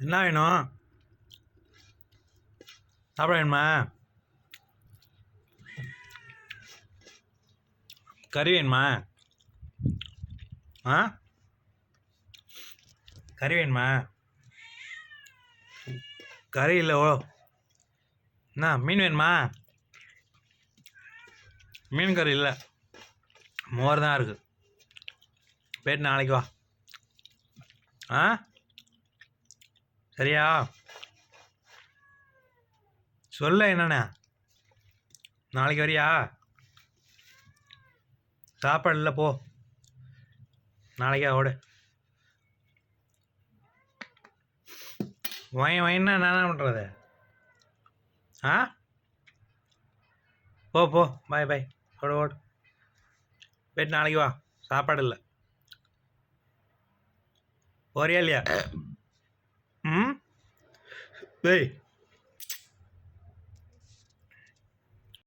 என்ன வேணும்? சாப்பிட வேணுமா? கறி வேணுமா? ஆ? கறி வேணுமா? கறி இல்லை ஓ. என்ன மீன் வேணுமா? மீன் கறி இல்லை. மோர் தான் இருக்குது போயிட்டு நாளைக்கு வா. ஆ? சரியா? சொல்ல என்னண்ணே நாளைக்கு வரியா? சாப்பாடு இல்லை போ. நாளைக்கா ஓடு. வயன் வயன்னா என்ன பண்ணுறது ஆ? போ போ. பாய் பாய் ஓடு ஓடு. போயிட்டு நாளைக்கு வா. சாப்பாடு இல்லை. போறியா இல்லையா? 对。